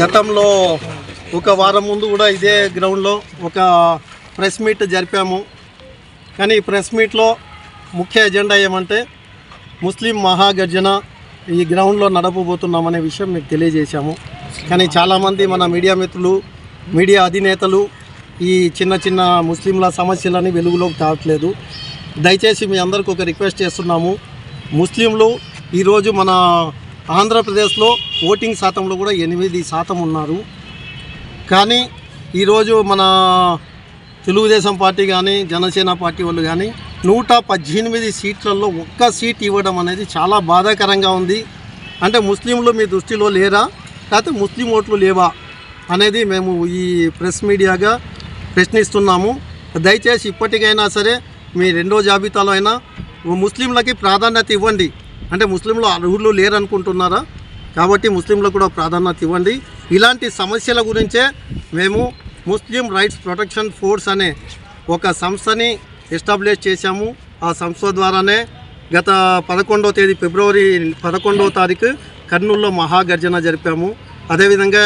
గతంలో ఒక వారం ముందు కూడా ఇదే గ్రౌండ్లో ఒక ప్రెస్ మీట్ జరిపాము. కానీ ఈ ప్రెస్ మీట్లో ముఖ్య ఎజెండా ఏమంటే ముస్లిం మహాగర్జన ఈ గ్రౌండ్లో నడపబోతున్నామనే విషయం మీకు తెలియజేశాము. కానీ చాలామంది మన మీడియా మిత్రులు మీడియా అధినేతలు ఈ చిన్న చిన్న ముస్లింల సమస్యలని వెలుగులోకి తావట్లేదు దయచేసి మీ అందరికి ఒక రిక్వెస్ట్ చేస్తున్నాము. ముస్లింలు ఈరోజు మన ఆంధ్రప్రదేశ్లో ఓటింగ్ శాతంలో కూడా ఎనిమిది శాతం ఉన్నారు. కానీ ఈరోజు మన తెలుగుదేశం పార్టీ కానీ జనసేన పార్టీ వాళ్ళు కానీ నూట పద్దెనిమిది సీట్లలో ఒక్క సీట్ ఇవ్వడం అనేది చాలా బాధాకరంగా ఉంది. అంటే ముస్లింలు మీ దృష్టిలో లేరా? లేకపోతే ముస్లిం ఓట్లు లేవా? అనేది మేము ఈ ప్రెస్ మీడియాగా ప్రశ్నిస్తున్నాము. దయచేసి ఇప్పటికైనా సరే మీ రెండో జాబితాలో అయినా ముస్లింలకి ప్రాధాన్యత ఇవ్వండి. అంటే ముస్లింలు అర్హులు లేరనుకుంటున్నారా? కాబట్టి ముస్లింలకు కూడా ప్రాధాన్యత ఇవ్వండి. ఇలాంటి సమస్యల గురించే మేము ముస్లిం రైట్స్ ప్రొటెక్షన్ ఫోర్స్ అనే ఒక సంస్థని ఎస్టాబ్లిష్ చేశాము. ఆ సంస్థ ద్వారానే గత పదకొండవ తేదీ ఫిబ్రవరి పదకొండవ తారీఖు కర్నూలులో మహాగర్జన జరిపాము. అదేవిధంగా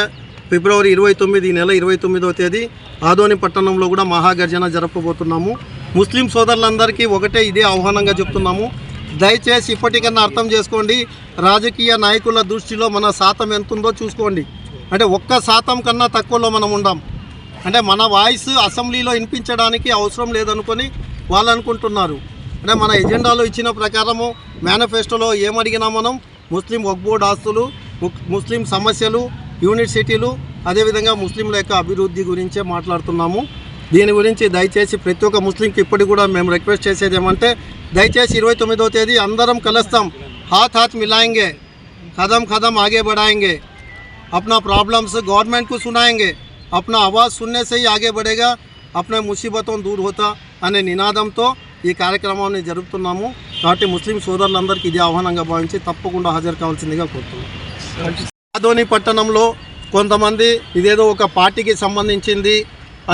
ఫిబ్రవరి ఇరవై తొమ్మిది నెల ఇరవై తొమ్మిదవ తేదీ ఆదోని పట్టణంలో కూడా మహాగర్జన జరపబోతున్నాము. ముస్లిం సోదరులందరికీ ఒకటే ఇదే ఆహ్వానంగా చెప్తున్నాము. దయచేసి ఇప్పటికన్నా అర్థం చేసుకోండి. రాజకీయ నాయకుల దృష్టిలో మన శాతం ఎంత ఉందో చూసుకోండి. అంటే ఒక్క శాతం కన్నా తక్కువలో మనం ఉండాం. అంటే మన వాయిస్ అసెంబ్లీలో వినిపించడానికి అవసరం లేదనుకొని వాళ్ళు అనుకుంటున్నారు. అంటే మన ఎజెండాలో ఇచ్చిన ప్రకారము మేనిఫెస్టోలో ఏమడిగినా మనం ముస్లిం వక్బోర్డ్ ఆస్తులు ముస్లిం సమస్యలు యూనివర్సిటీలు అదేవిధంగా ముస్లింల యొక్క అభివృద్ధి గురించే మాట్లాడుతున్నాము. దీని గురించి దయచేసి ప్రతి ఒక్క ముస్లింకి ఇప్పటికి కూడా మేము రిక్వెస్ట్ చేసేది ఏమంటే దయచేసి ఇరవై తొమ్మిదవ తేదీ అందరం కలుస్తాం హాత్ హాత్ మిలాయింగే కదం కదం ఆగే बढ़ाएंगे अपना प्रॉब्लम्स गवर्नमेंट को सुनाएंगे अपना आवाज़ सुनने से ही आगे बढ़ेगा अपने ముసీబతం దూర్ హోతా అనే నినాదంతో ఈ కార్యక్రమాన్ని జరుపుతున్నాము కాబట్టి ముస్లిం సోదరులందరికీ ఇది ఆహ్వానంగా భావించి తప్పకుండా హాజరు కావాల్సిందిగా కోరుతున్నాం ఆదోని పట్టణంలో కొంతమంది ఇదేదో ఒక పార్టీకి సంబంధించింది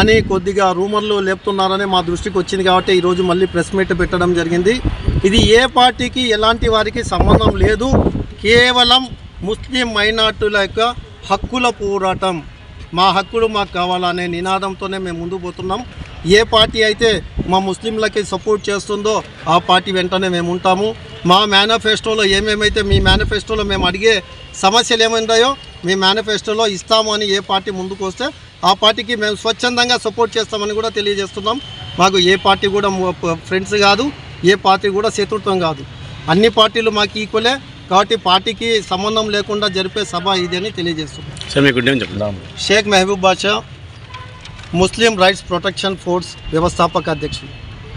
అని కొద్దిగా రూమర్లు లేపుతున్నారని మా దృష్టికి వచ్చింది కాబట్టి ఈరోజు మళ్ళీ ప్రెస్ మీట్ పెట్టడం జరిగింది. ఇది ఏ పార్టీకి ఎలాంటి వారికి సంబంధం లేదు. కేవలం ముస్లిం మైనార్టీల యొక్క హక్కుల పోరాటం. మా హక్కులు మాకు కావాలనే నినాదంతోనే మేము ముందుకు పోతున్నాం. ఏ పార్టీ అయితే మా ముస్లింలకి సపోర్ట్ చేస్తుందో ఆ పార్టీ వెంటనే మేము ఉంటాము. మా మేనిఫెస్టోలో ఏమేమైతే మీ మేనిఫెస్టోలో మేము అడిగే సమస్యలు ఏమైందాయో మీ మేనిఫెస్టోలో ఇస్తాము అని ఏ పార్టీ ముందుకు వస్తే ఆ పార్టీకి మేము స్వచ్ఛందంగా సపోర్ట్ చేస్తామని కూడా తెలియజేస్తున్నాం. మాకు ఏ పార్టీ కూడా ఫ్రెండ్స్ కాదు ఏ పార్టీ కూడా శత్రుత్వం కాదు. అన్ని పార్టీలు మాకు ఈక్వలే కాబట్టి పార్టీకి సంబంధం లేకుండా జరిపే సభ ఇది అని తెలియజేస్తున్నాం. Shaik Mehboob Basha Muslim rights protection force వ్యవస్థాపక అధ్యక్షులు.